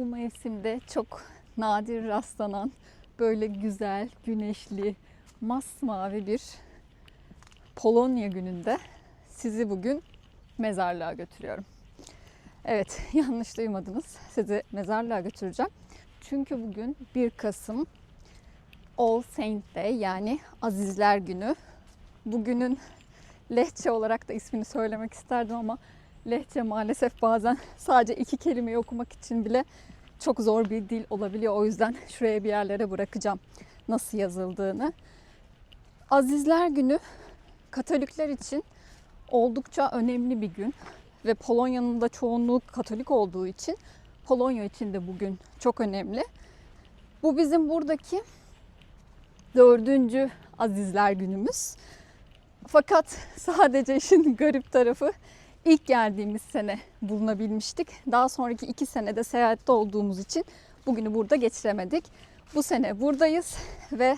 bu mevsimde çok nadir rastlanan böyle güzel, güneşli, masmavi bir Polonya gününde sizi bugün mezarlığa götürüyorum. Evet, yanlış duymadınız. Sizi mezarlığa götüreceğim. Çünkü bugün 1 Kasım All Saint Day yani Azizler Günü. Bugünün lehçe olarak da ismini söylemek isterdim ama lehçe maalesef bazen sadece iki kelimeyi okumak için bile çok zor bir dil olabiliyor. O yüzden şuraya bir yerlere bırakacağım nasıl yazıldığını. Azizler Günü Katolikler için oldukça önemli bir gün ve Polonya'nın da çoğunluğu Katolik olduğu için Polonya için de bugün çok önemli. Bu bizim buradaki dördüncü Azizler Günümüz. Fakat sadece işin garip tarafı ilk geldiğimiz sene bulunabilmiştik. Daha sonraki iki senede seyahatte olduğumuz için bugünü burada geçiremedik. Bu sene buradayız ve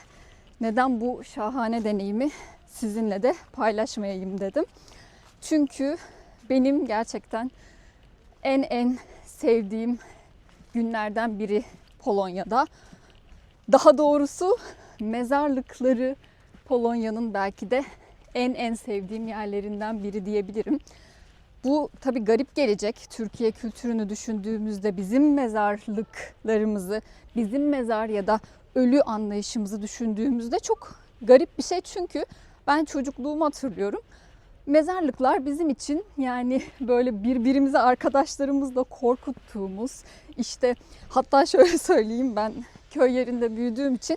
neden bu şahane deneyimi sizinle de paylaşmayayım dedim. Çünkü benim gerçekten en en sevdiğim günlerden biri Polonya'da. Daha doğrusu mezarlıkları Polonya'nın belki de en en sevdiğim yerlerinden biri diyebilirim. Bu tabi garip gelecek. Türkiye kültürünü düşündüğümüzde bizim mezarlıklarımızı, bizim mezar ya da ölü anlayışımızı düşündüğümüzde çok garip bir şey. Çünkü ben çocukluğumu hatırlıyorum. Mezarlıklar bizim için yani böyle birbirimize arkadaşlarımızla korkuttuğumuz işte hatta şöyle söyleyeyim ben köy yerinde büyüdüğüm için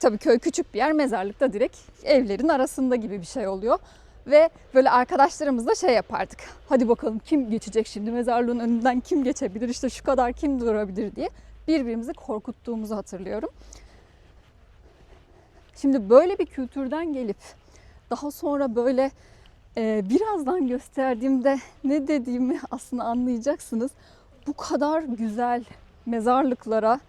tabii köy küçük bir yer mezarlıkta direkt evlerin arasında gibi bir şey oluyor. Ve böyle arkadaşlarımızla şey yapardık. Hadi bakalım kim geçecek şimdi mezarlığın önünden kim geçebilir işte şu kadar kim durabilir diye birbirimizi korkuttuğumuzu hatırlıyorum. Şimdi böyle bir kültürden gelip daha sonra böyle e, birazdan gösterdiğimde ne dediğimi aslında anlayacaksınız. Bu kadar güzel mezarlıklara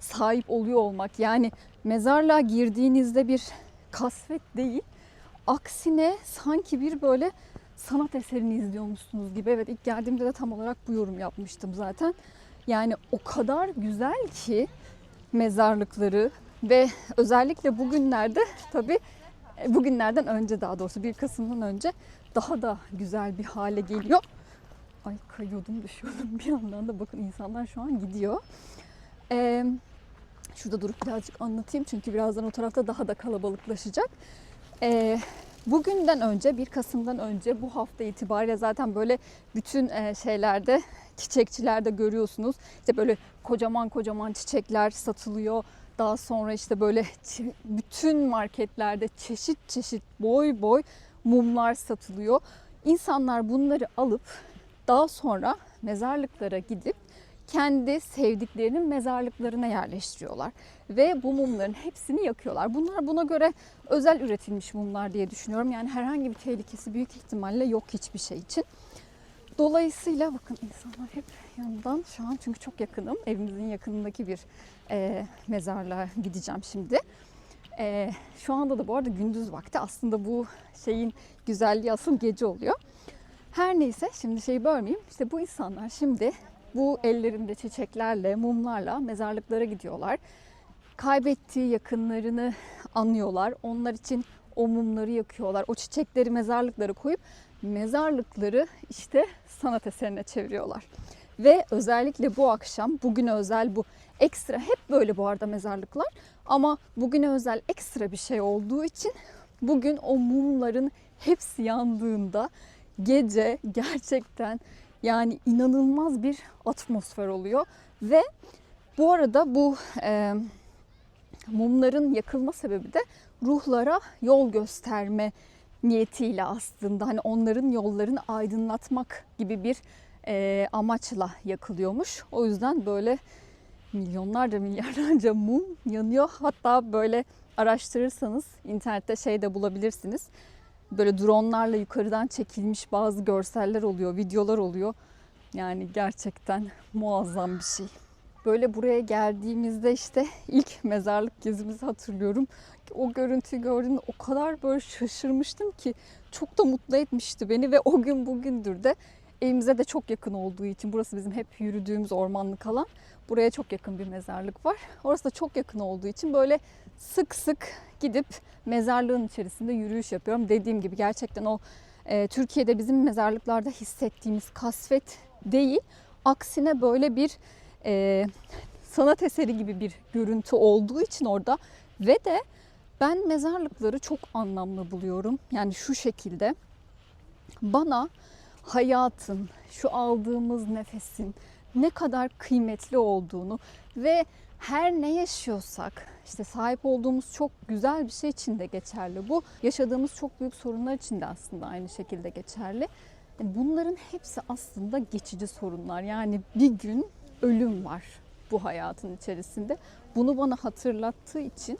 sahip oluyor olmak yani mezarlığa girdiğinizde bir kasvet değil aksine sanki bir böyle sanat eserini izliyormuşsunuz gibi. Evet ilk geldiğimde de tam olarak bu yorum yapmıştım zaten. Yani o kadar güzel ki mezarlıkları ve özellikle bugünlerde tabii e, bugünlerden önce daha doğrusu 1 Kasım'dan önce daha da güzel bir hale geliyor. Ay kayıyordum düşüyordum bir yandan da bakın insanlar şu an gidiyor. Ee, şurada durup birazcık anlatayım çünkü birazdan o tarafta daha da kalabalıklaşacak. Ee, bugünden önce 1 Kasım'dan önce bu hafta itibariyle zaten böyle bütün e, şeylerde çiçekçilerde görüyorsunuz. İşte böyle kocaman kocaman çiçekler satılıyor. Daha sonra işte böyle bütün marketlerde çeşit çeşit boy boy mumlar satılıyor. İnsanlar bunları alıp daha sonra mezarlıklara gidip kendi sevdiklerinin mezarlıklarına yerleştiriyorlar. Ve bu mumların hepsini yakıyorlar. Bunlar buna göre özel üretilmiş mumlar diye düşünüyorum. Yani herhangi bir tehlikesi büyük ihtimalle yok hiçbir şey için. Dolayısıyla bakın insanlar hep yanından şu an çünkü çok yakınım. Evimizin yakınındaki bir e, mezarlığa gideceğim şimdi. E, şu anda da bu arada gündüz vakti. Aslında bu şeyin güzelliği asıl gece oluyor. Her neyse şimdi şeyi bölmeyeyim. İşte bu insanlar şimdi bu ellerinde çiçeklerle, mumlarla mezarlıklara gidiyorlar. Kaybettiği yakınlarını anıyorlar. Onlar için o mumları yakıyorlar. O çiçekleri mezarlıklara koyup mezarlıkları işte sanat eserine çeviriyorlar. Ve özellikle bu akşam, bugüne özel bu ekstra, hep böyle bu arada mezarlıklar. Ama bugüne özel ekstra bir şey olduğu için bugün o mumların hepsi yandığında gece gerçekten yani inanılmaz bir atmosfer oluyor. Ve bu arada bu e, mumların yakılma sebebi de ruhlara yol gösterme niyetiyle aslında hani onların yollarını aydınlatmak gibi bir e, amaçla yakılıyormuş. O yüzden böyle milyonlarca milyarlarca mum yanıyor. Hatta böyle araştırırsanız internette şey de bulabilirsiniz. Böyle dronlarla yukarıdan çekilmiş bazı görseller oluyor, videolar oluyor. Yani gerçekten muazzam bir şey. Böyle buraya geldiğimizde işte ilk mezarlık gezimizi hatırlıyorum. O görüntüyü gördüğümde o kadar böyle şaşırmıştım ki çok da mutlu etmişti beni ve o gün bugündür de evimize de çok yakın olduğu için burası bizim hep yürüdüğümüz ormanlık alan. Buraya çok yakın bir mezarlık var. Orası da çok yakın olduğu için böyle sık sık gidip mezarlığın içerisinde yürüyüş yapıyorum. Dediğim gibi gerçekten o e, Türkiye'de bizim mezarlıklarda hissettiğimiz kasvet değil. Aksine böyle bir e, sanat eseri gibi bir görüntü olduğu için orada ve de ben mezarlıkları çok anlamlı buluyorum. Yani şu şekilde bana hayatın, şu aldığımız nefesin ne kadar kıymetli olduğunu ve her ne yaşıyorsak işte sahip olduğumuz çok güzel bir şey için de geçerli. Bu yaşadığımız çok büyük sorunlar için de aslında aynı şekilde geçerli. Bunların hepsi aslında geçici sorunlar. Yani bir gün ölüm var bu hayatın içerisinde. Bunu bana hatırlattığı için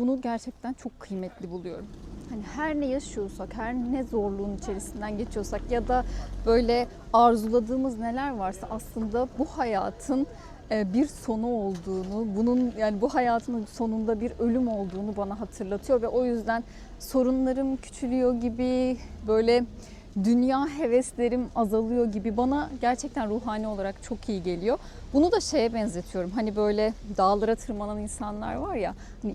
bunu gerçekten çok kıymetli buluyorum. Hani her ne yaşıyorsak, her ne zorluğun içerisinden geçiyorsak ya da böyle arzuladığımız neler varsa aslında bu hayatın e, bir sonu olduğunu, bunun yani bu hayatın sonunda bir ölüm olduğunu bana hatırlatıyor ve o yüzden sorunlarım küçülüyor gibi böyle dünya heveslerim azalıyor gibi bana gerçekten ruhani olarak çok iyi geliyor. Bunu da şeye benzetiyorum. Hani böyle dağlara tırmanan insanlar var ya. Hani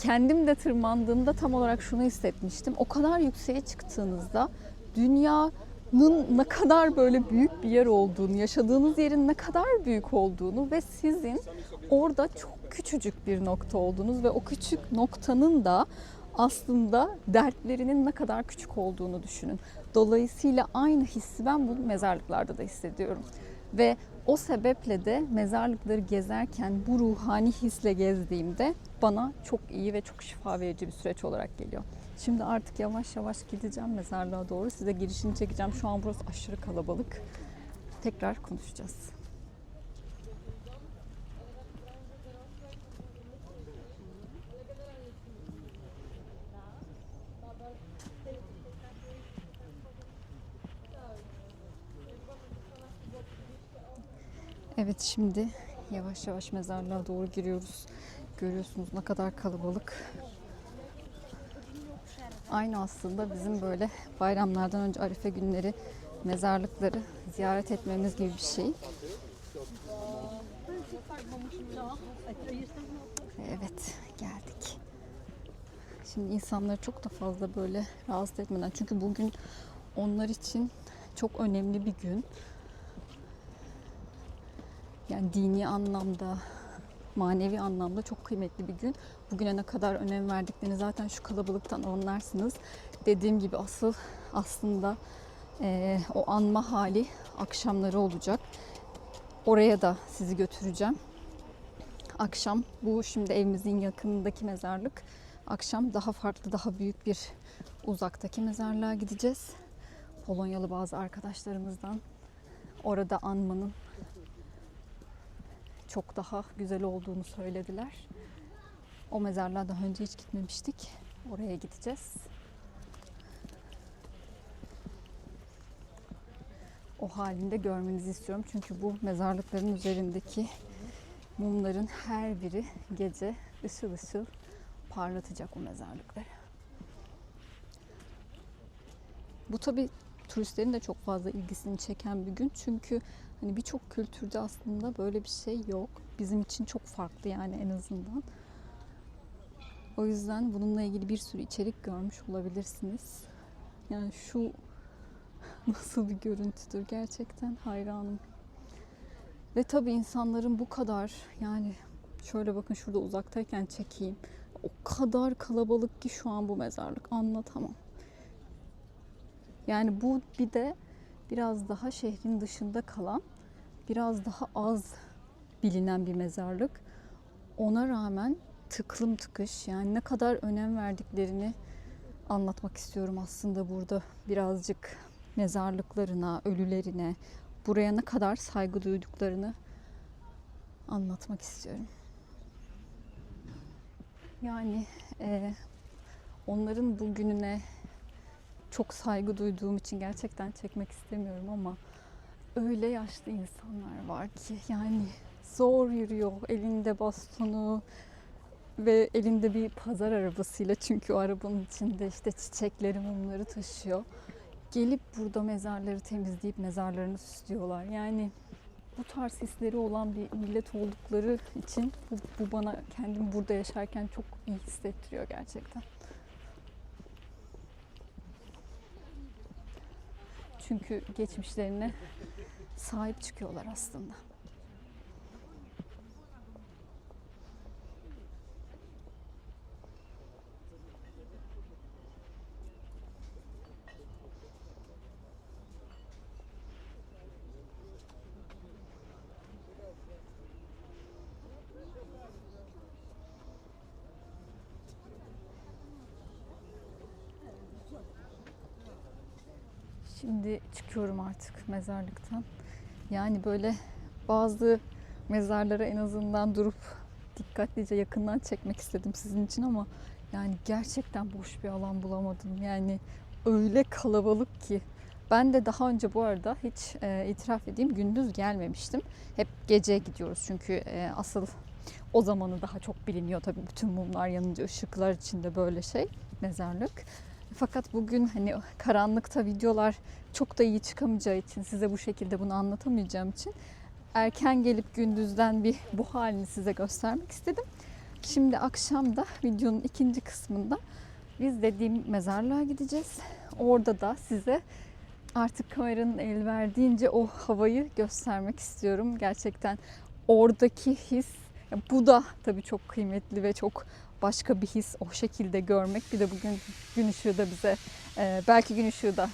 kendim de tırmandığımda tam olarak şunu hissetmiştim. O kadar yükseğe çıktığınızda dünyanın ne kadar böyle büyük bir yer olduğunu, yaşadığınız yerin ne kadar büyük olduğunu ve sizin orada çok küçücük bir nokta olduğunuz ve o küçük noktanın da aslında dertlerinin ne kadar küçük olduğunu düşünün. Dolayısıyla aynı hissi ben bu mezarlıklarda da hissediyorum. Ve o sebeple de mezarlıkları gezerken bu ruhani hisle gezdiğimde bana çok iyi ve çok şifa verici bir süreç olarak geliyor. Şimdi artık yavaş yavaş gideceğim mezarlığa doğru. Size girişini çekeceğim. Şu an burası aşırı kalabalık. Tekrar konuşacağız. Evet şimdi yavaş yavaş mezarlığa doğru giriyoruz. Görüyorsunuz ne kadar kalabalık. Aynı aslında bizim böyle bayramlardan önce Arife günleri mezarlıkları ziyaret etmemiz gibi bir şey. Evet geldik. Şimdi insanları çok da fazla böyle rahatsız etmeden çünkü bugün onlar için çok önemli bir gün. Yani dini anlamda, manevi anlamda çok kıymetli bir gün. Bugüne ne kadar önem verdiklerini zaten şu kalabalıktan anlarsınız. Dediğim gibi asıl aslında eee, o anma hali akşamları olacak. Oraya da sizi götüreceğim. Akşam bu şimdi evimizin yakınındaki mezarlık. Akşam daha farklı, daha büyük bir uzaktaki mezarlığa gideceğiz. Polonyalı bazı arkadaşlarımızdan orada anmanın çok daha güzel olduğunu söylediler. O mezarlığa daha önce hiç gitmemiştik. Oraya gideceğiz. O halinde görmenizi istiyorum. Çünkü bu mezarlıkların üzerindeki mumların her biri gece ışıl ışıl parlatacak o mezarlıkları. Bu tabi turistlerin de çok fazla ilgisini çeken bir gün. Çünkü hani birçok kültürde aslında böyle bir şey yok. Bizim için çok farklı yani en azından. O yüzden bununla ilgili bir sürü içerik görmüş olabilirsiniz. Yani şu nasıl bir görüntüdür gerçekten hayranım. Ve tabii insanların bu kadar yani şöyle bakın şurada uzaktayken çekeyim. O kadar kalabalık ki şu an bu mezarlık anlatamam. Yani bu bir de biraz daha şehrin dışında kalan, biraz daha az bilinen bir mezarlık. Ona rağmen tıklım tıkış yani ne kadar önem verdiklerini anlatmak istiyorum aslında burada birazcık mezarlıklarına, ölülerine, buraya ne kadar saygı duyduklarını anlatmak istiyorum. Yani e, onların bugününe çok saygı duyduğum için gerçekten çekmek istemiyorum ama öyle yaşlı insanlar var ki yani zor yürüyor elinde bastonu ve elinde bir pazar arabasıyla çünkü o arabanın içinde işte çiçekleri mumları taşıyor. gelip burada mezarları temizleyip mezarlarını süslüyorlar. Yani bu tarz hisleri olan bir millet oldukları için bu, bu bana kendimi burada yaşarken çok iyi hissettiriyor gerçekten. Çünkü geçmişlerine sahip çıkıyorlar aslında. Şimdi çıkıyorum artık mezarlıktan. Yani böyle bazı mezarlara en azından durup dikkatlice yakından çekmek istedim sizin için ama yani gerçekten boş bir alan bulamadım. Yani öyle kalabalık ki. Ben de daha önce bu arada hiç e, itiraf edeyim gündüz gelmemiştim. Hep gece gidiyoruz çünkü e, asıl o zamanı daha çok biliniyor tabii bütün mumlar yanınca ışıklar içinde böyle şey mezarlık. Fakat bugün hani karanlıkta videolar çok da iyi çıkamayacağı için size bu şekilde bunu anlatamayacağım için erken gelip gündüzden bir bu halini size göstermek istedim. Şimdi akşam da videonun ikinci kısmında biz dediğim mezarlığa gideceğiz. Orada da size artık kameranın el verdiğince o havayı göstermek istiyorum. Gerçekten oradaki his bu da tabii çok kıymetli ve çok başka bir his o şekilde görmek. Bir de bugün gün ışığı da bize e, belki gün ışığı da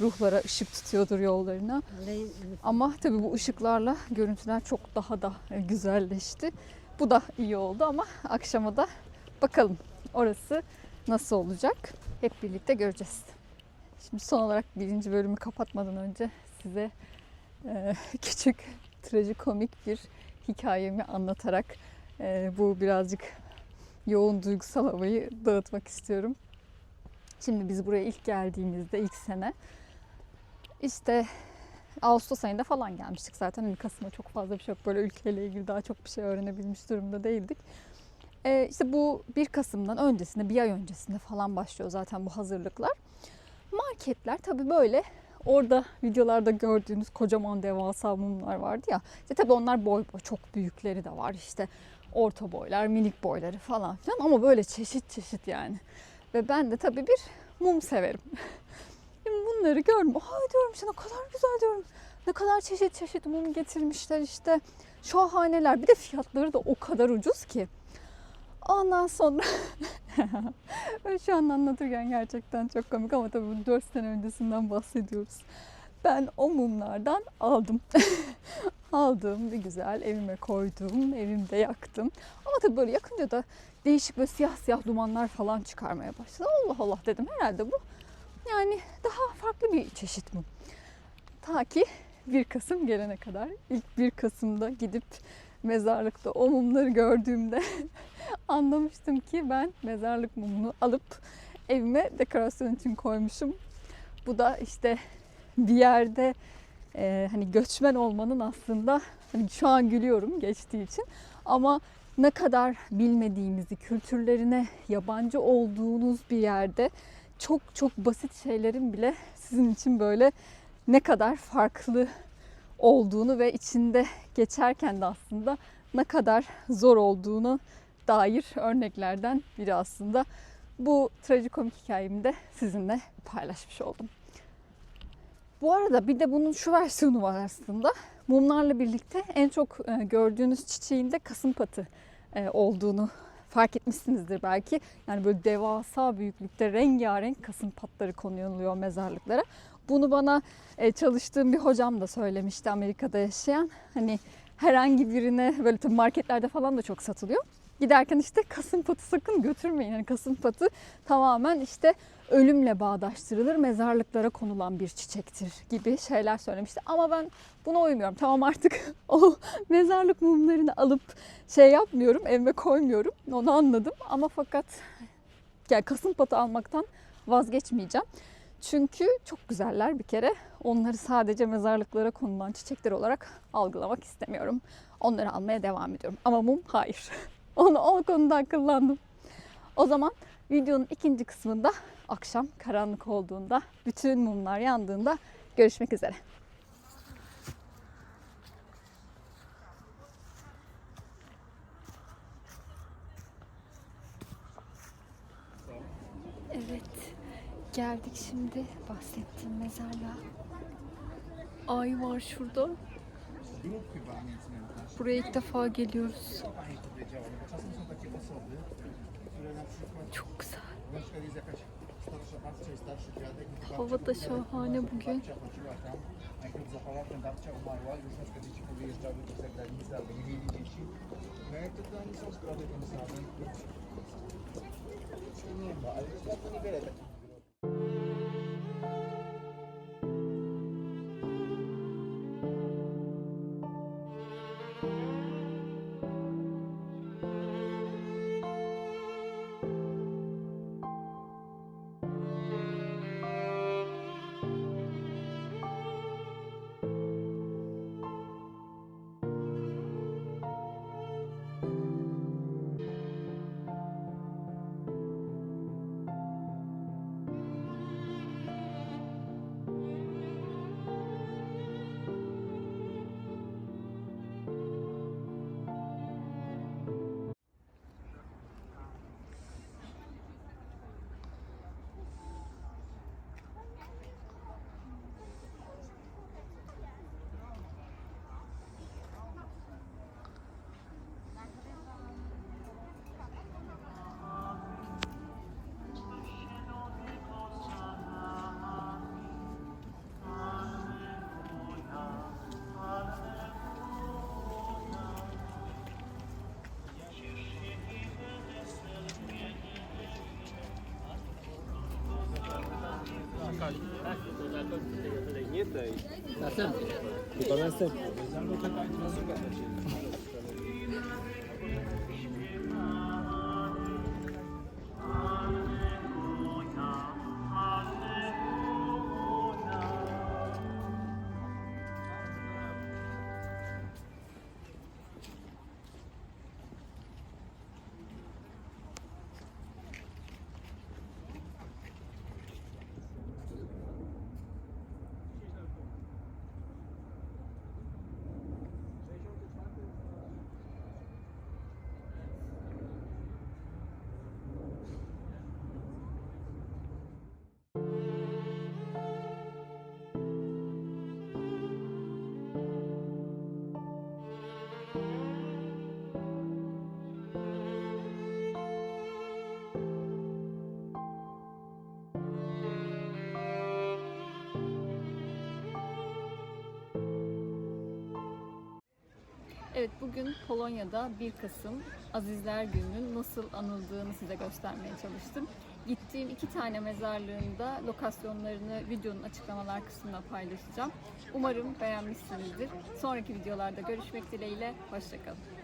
ruhlara ışık tutuyordur yollarına. Ama tabii bu ışıklarla görüntüler çok daha da e, güzelleşti. Bu da iyi oldu ama akşama da bakalım orası nasıl olacak. Hep birlikte göreceğiz. Şimdi son olarak birinci bölümü kapatmadan önce size e, küçük trajikomik bir hikayemi anlatarak e, bu birazcık yoğun duygusal havayı dağıtmak istiyorum. Şimdi biz buraya ilk geldiğimizde ilk sene işte Ağustos ayında falan gelmiştik zaten. Hani Kasım'a çok fazla bir şey yok. Böyle ülkeyle ilgili daha çok bir şey öğrenebilmiş durumda değildik. Ee, işte bu 1 Kasım'dan öncesinde, bir ay öncesinde falan başlıyor zaten bu hazırlıklar. Marketler tabii böyle orada videolarda gördüğünüz kocaman devasa mumlar vardı ya. İşte tabii onlar boy boy çok büyükleri de var işte orta boylar, minik boyları falan filan ama böyle çeşit çeşit yani. Ve ben de tabii bir mum severim. Şimdi bunları gördüm. Ay diyorum işte ne kadar güzel diyorum. Ne kadar çeşit çeşit mum getirmişler işte. Şahaneler. Bir de fiyatları da o kadar ucuz ki. Ondan sonra ben şu an anlatırken gerçekten çok komik ama tabii bu 4 sene öncesinden bahsediyoruz. Ben o mumlardan aldım. Aldım bir güzel evime koydum. Evimde yaktım. Ama tabii böyle yakınca da değişik böyle siyah siyah dumanlar falan çıkarmaya başladı. Allah Allah dedim herhalde bu yani daha farklı bir çeşit mum. Ta ki 1 Kasım gelene kadar. ilk 1 Kasım'da gidip mezarlıkta o mumları gördüğümde anlamıştım ki ben mezarlık mumunu alıp evime dekorasyon için koymuşum. Bu da işte bir yerde e, hani göçmen olmanın aslında hani şu an gülüyorum geçtiği için ama ne kadar bilmediğimizi, kültürlerine yabancı olduğunuz bir yerde çok çok basit şeylerin bile sizin için böyle ne kadar farklı olduğunu ve içinde geçerken de aslında ne kadar zor olduğunu dair örneklerden biri aslında. Bu trajikomik hikayemi de sizinle paylaşmış oldum. Bu arada bir de bunun şu versiyonu var aslında. Mumlarla birlikte en çok e, gördüğünüz çiçeğin de kasımpatı e, olduğunu fark etmişsinizdir belki. Yani böyle devasa büyüklükte rengarenk kasımpatları konuluyor mezarlıklara. Bunu bana e, çalıştığım bir hocam da söylemişti Amerika'da yaşayan. Hani herhangi birine böyle tabii marketlerde falan da çok satılıyor. Giderken işte kasımpatı sakın götürmeyin. Yani kasımpatı tamamen işte ölümle bağdaştırılır, mezarlıklara konulan bir çiçektir gibi şeyler söylemişti. Ama ben buna uymuyorum. Tamam artık o mezarlık mumlarını alıp şey yapmıyorum, evime koymuyorum. Onu anladım. Ama fakat yani kasımpatı almaktan vazgeçmeyeceğim. Çünkü çok güzeller bir kere. Onları sadece mezarlıklara konulan çiçekler olarak algılamak istemiyorum. Onları almaya devam ediyorum. Ama mum hayır. Onu o konuda akıllandım. O zaman Videonun ikinci kısmında akşam karanlık olduğunda, bütün mumlar yandığında görüşmek üzere. Evet, geldik şimdi bahsettiğim mezarlığa. Ay var szurda. Buraya ilk defa geliyoruz. Çok güzel. Hava da şahane bugün. Nie tej. Następny. Chyba następny. Evet bugün Polonya'da 1 Kasım Azizler Günü'nün nasıl anıldığını size göstermeye çalıştım. Gittiğim iki tane mezarlığında lokasyonlarını videonun açıklamalar kısmına paylaşacağım. Umarım beğenmişsinizdir. Sonraki videolarda görüşmek dileğiyle. Hoşçakalın.